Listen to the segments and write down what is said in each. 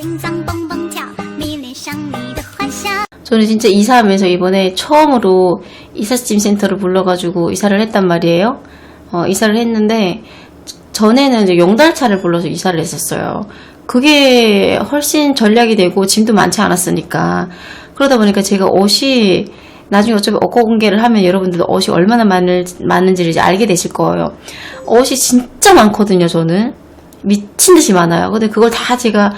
心脏蹦蹦跳，迷恋上你的幻想。 저는 진짜 이사하면서 이번에 처음으로 이삿짐 센터를 불러가지고 이사를 했단 말이에요. 어, 이사를 했는데 전에는 이제 용달차를 불러서 이사를 했었어요. 그게 훨씬 전략이 되고 짐도 많지 않았으니까 그러다 보니까 제가 옷이 나중에 어차피 어거 공개를 하면 여러분들도 옷이 얼마나 많을, 많은지를 이제 알게 되실 거예요. 옷이 진짜 많거든요, 저는. 미친 듯이 많아요. 근데 그걸 다 제가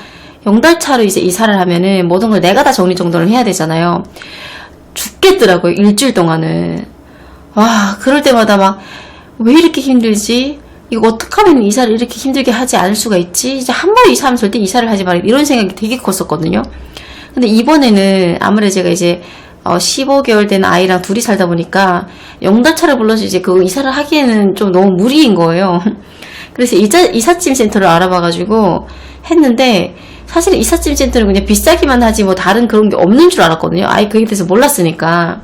영달차로 이제 이사를 하면은 모든 걸 내가 다 정리정돈을 해야 되잖아요. 죽겠더라고요, 일주일 동안은. 와, 그럴 때마다 막, 왜 이렇게 힘들지? 이거 어떻게 하면 이사를 이렇게 힘들게 하지 않을 수가 있지? 이제 한 번 이사하면 절대 이사를 하지 말아. 이런 생각이 되게 컸었거든요. 근데 이번에는 아무래도 제가 이제 어, 15개월 된 아이랑 둘이 살다 보니까 영달차를 불러서 이제 그 이사를 하기에는 좀 너무 무리인 거예요. 그래서 이자, 이삿짐 센터를 알아봐가지고 했는데 사실 이삿짐 센터는 그냥 비싸기만 하지 뭐 다른 그런 게 없는 줄 알았거든요. 아예 그에 대해서 몰랐으니까.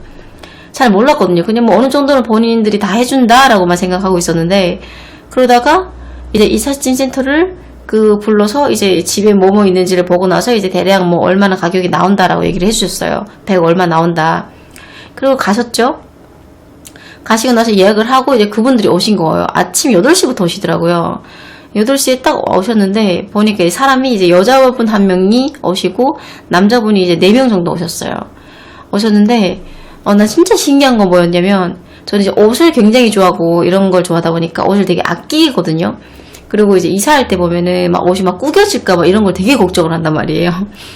잘 몰랐거든요. 그냥 뭐 어느 정도는 본인들이 다 해준다라고만 생각하고 있었는데 그러다가 이제 이삿짐 센터를 그 불러서 이제 집에 뭐뭐 있는지를 보고 나서 이제 대략 뭐 얼마나 가격이 나온다라고 얘기를 해주셨어요. 100 얼마 나온다. 그리고 가셨죠? 가시고 나서 예약을 하고 이제 그분들이 오신 거예요. 아침 8시부터 오시더라고요. 8시에 딱 오셨는데 보니까 이 사람이 이제 여자분 한 명이 오시고 남자분이 이제 4명 정도 오셨어요. 오셨는데 어, 나 진짜 신기한 건 뭐였냐면 저는 이제 옷을 굉장히 좋아하고 이런 걸 좋아하다 보니까 옷을 되게 아끼거든요. 그리고 이제 이사할 때 보면은 막 옷이 막 구겨질까 봐 이런 걸 되게 걱정을 한단 말이에요.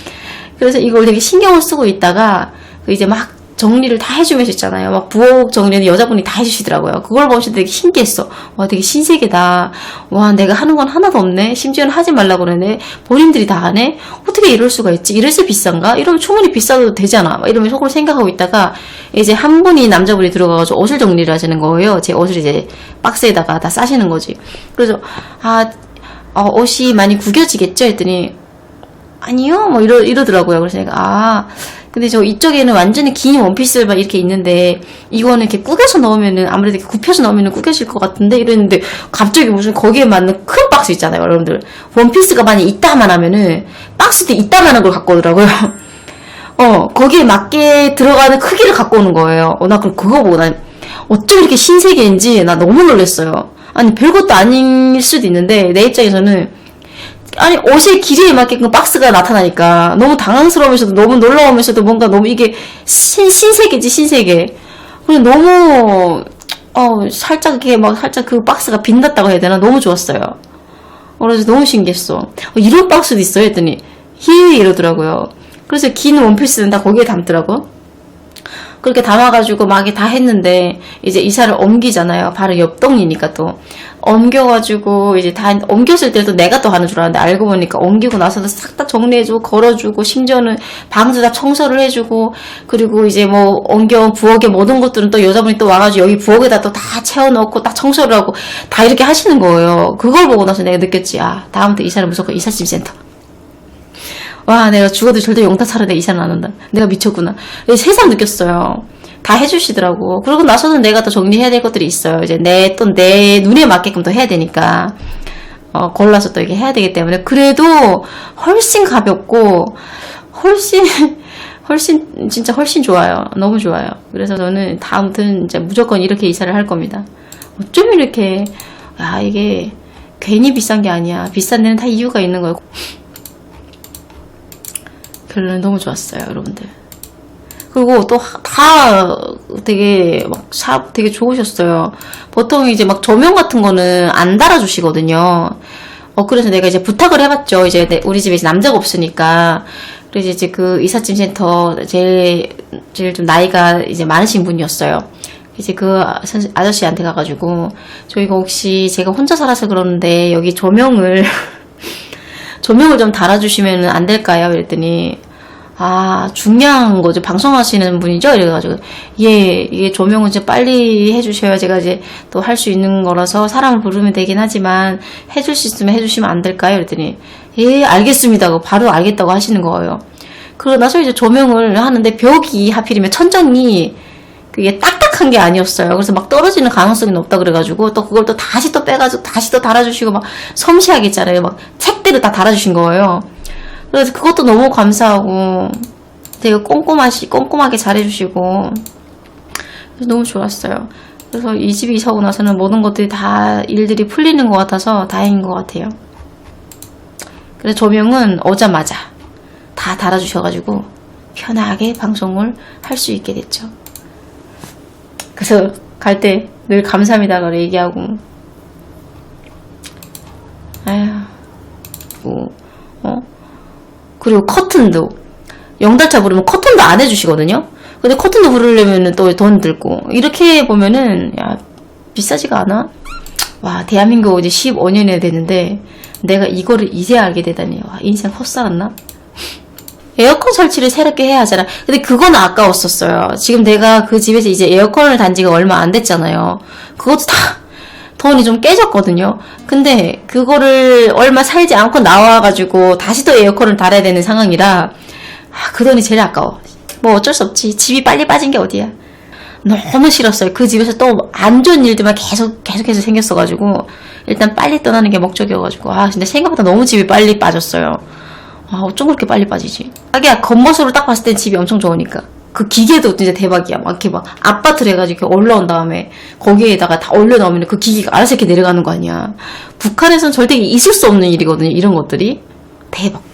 그래서 이걸 되게 신경을 쓰고 있다가 그 이제 막 정리를 다 해주면서 있잖아요. 막 부엌 정리는 여자분이 다 해주시더라고요. 그걸 보면서 되게 신기했어. 와, 되게 신세계다. 와, 내가 하는 건 하나도 없네. 심지어는 하지 말라고 그러네. 본인들이 다 하네. 어떻게 이럴 수가 있지? 이래서 비싼가? 이러면 충분히 비싸도 되잖아. 막 이러면서 속으로 생각하고 있다가 이제 한 분이 남자분이 들어가가지고 옷을 정리를 하시는 거예요. 제 옷을 이제 박스에다가 다 싸시는 거지. 그래서 아, 어, 옷이 많이 구겨지겠죠? 했더니 아니요, 뭐 이러 이러더라고요. 그래서 내가 아, 근데 저 이쪽에는 완전히 긴 원피스만 이렇게 있는데 이거는 이렇게 꾸겨서 넣으면은 아무래도 이렇게 굽혀서 넣으면은 꾸겨질 것 같은데 이랬는데 갑자기 무슨 거기에 맞는 큰 박스 있잖아요, 여러분들. 원피스가 만약 이따만 하면은 박스도 이따만한 걸 갖고 오더라고요. 어, 거기에 맞게 들어가는 크기를 갖고 오는 거예요. 어, 나 그럼 그거 보고 난 어쩜 이렇게 신세계인지 나 너무 놀랐어요. 아니 별것도 아닐 수도 있는데 내 입장에서는 아니 옷의 길이에 맞게끔 박스가 나타나니까 너무 당황스러우면서도 너무 놀라우면서도 뭔가 너무 이게 신, 신세계지 신세계. 그냥 너무 어 살짝 이게 막 살짝 그 박스가 빛났다고 해야 되나? 너무 좋았어요. 어, 그래서 너무 신기했어. 어, 이런 박스도 있어 했더니 히 이러더라고요. 그래서 긴 원피스는 다 거기에 담더라고 그렇게 담아가지고 막다 했는데 이제 이사를 옮기잖아요. 바로 옆 동이니까 또 옮겨가지고 이제 다 옮겼을 때도 내가 또 하는 줄 알았는데 알고 보니까 옮기고 나서도 싹 다 정리해주고 걸어주고 심지어는 방도 다 청소를 해주고 그리고 이제 뭐 옮겨온 부엌의 모든 것들은 또 여자분이 또 와가지고 여기 부엌에다 또 다 채워넣고 딱 청소를 하고 다 이렇게 하시는 거예요. 그걸 보고 나서 내가 느꼈지. 아 다음부터 이사를 무조건 이삿짐 센터. 와, 내가 죽어도 절대 용타 차려 내 이사는 안 한다. 내가 미쳤구나. 세상 느꼈어요. 다 해주시더라고. 그러고 나서는 내가 또 정리해야 될 것들이 있어요. 이제 내, 또 내 눈에 맞게끔 또 해야 되니까. 어, 골라서 또 이렇게 해야 되기 때문에. 그래도 훨씬 가볍고, 훨씬, 훨씬, 진짜 훨씬 좋아요. 너무 좋아요. 그래서 저는 다음부터는 이제 무조건 이렇게 이사를 할 겁니다. 어쩜 이렇게, 아, 이게 괜히 비싼 게 아니야. 비싼 데는 다 이유가 있는 거예요. 결론은 너무 좋았어요, 여러분들. 그리고 또 다 되게 막 샵 되게 좋으셨어요. 보통 이제 막 조명 같은 거는 안 달아주시거든요. 어 그래서 내가 이제 부탁을 해봤죠. 이제 내- 우리 집에 이제 남자가 없으니까 그래서 이제 그 이삿짐 센터 제일 제일 좀 나이가 이제 많으신 분이었어요. 이제 그 선- 아저씨한테 가가지고 저희가 혹시 제가 혼자 살아서 그러는데 여기 조명을 조명을 좀 달아주시면 안 될까요? 이랬더니 아 중요한 거죠 방송하시는 분이죠 이래가지고 예 이게 조명은 이제 빨리 해주셔야 제가 이제 또 할 수 있는 거라서 사람을 부르면 되긴 하지만 해줄 수 있으면 해주시면 안 될까요? 이랬더니 예 알겠습니다 바로 알겠다고 하시는 거예요 그러고 나서 이제 조명을 하는데 벽이 하필이면 천장이 그게 딱딱한 게 아니었어요. 그래서 막 떨어지는 가능성이 높다 그래가지고 또 그걸 또 다시 또 빼가지고 다시 또 달아주시고 막 섬세하게 있잖아요. 막 책대로 다 달아주신 거예요. 그래서 그것도 너무 감사하고 되게 꼼꼼하시, 꼼꼼하게 잘해주시고 너무 좋았어요. 그래서 이 집에 이사 오고 나서는 모든 것들이 다 일들이 풀리는 것 같아서 다행인 것 같아요. 그래서 조명은 오자마자 다 달아주셔가지고 편하게 방송을 할 수 있게 됐죠. 그래서 갈 때 늘 감사합니다라고 얘기하고 아휴 뭐, 어? 그리고 커튼도 영달차 부르면 커튼도 안 해주시거든요. 근데 커튼도 부르려면 또 돈 들고 이렇게 보면은 야 비싸지가 않아. 와 대한민국 이제 15년이 됐는데 내가 이거를 이제 알게 되다니 와 인생 헛살았나? 에어컨 설치를 새롭게 해야 하잖아. 근데 그건 아까웠었어요. 지금 내가 그 집에서 이제 에어컨을 단 지가 얼마 안 됐잖아요. 그것도 다 돈이 좀 깨졌거든요. 근데 그거를 얼마 살지 않고 나와가지고 다시 또 에어컨을 달아야 되는 상황이라 아, 그 돈이 제일 아까워. 뭐 어쩔 수 없지. 집이 빨리 빠진 게 어디야. 너무 싫었어요. 그 집에서 또 안 좋은 일들만 계속 계속해서 생겼어가지고 일단 빨리 떠나는 게 목적이어가지고 아 근데 생각보다 너무 집이 빨리 빠졌어요. 아 어쩜 그렇게 빨리 빠지지? 자기야 겉모습으로 딱 봤을 땐 집이 엄청 좋으니까 그 기계도 진짜 대박이야. 막 이렇게 막 아파트를 해가지고 이렇게 올라온 다음에 거기에다가 다 올려놓으면 그 기계가 알아서 이렇게 내려가는 거 아니야. 북한에서는 절대 있을 수 없는 일이거든요. 이런 것들이 대박.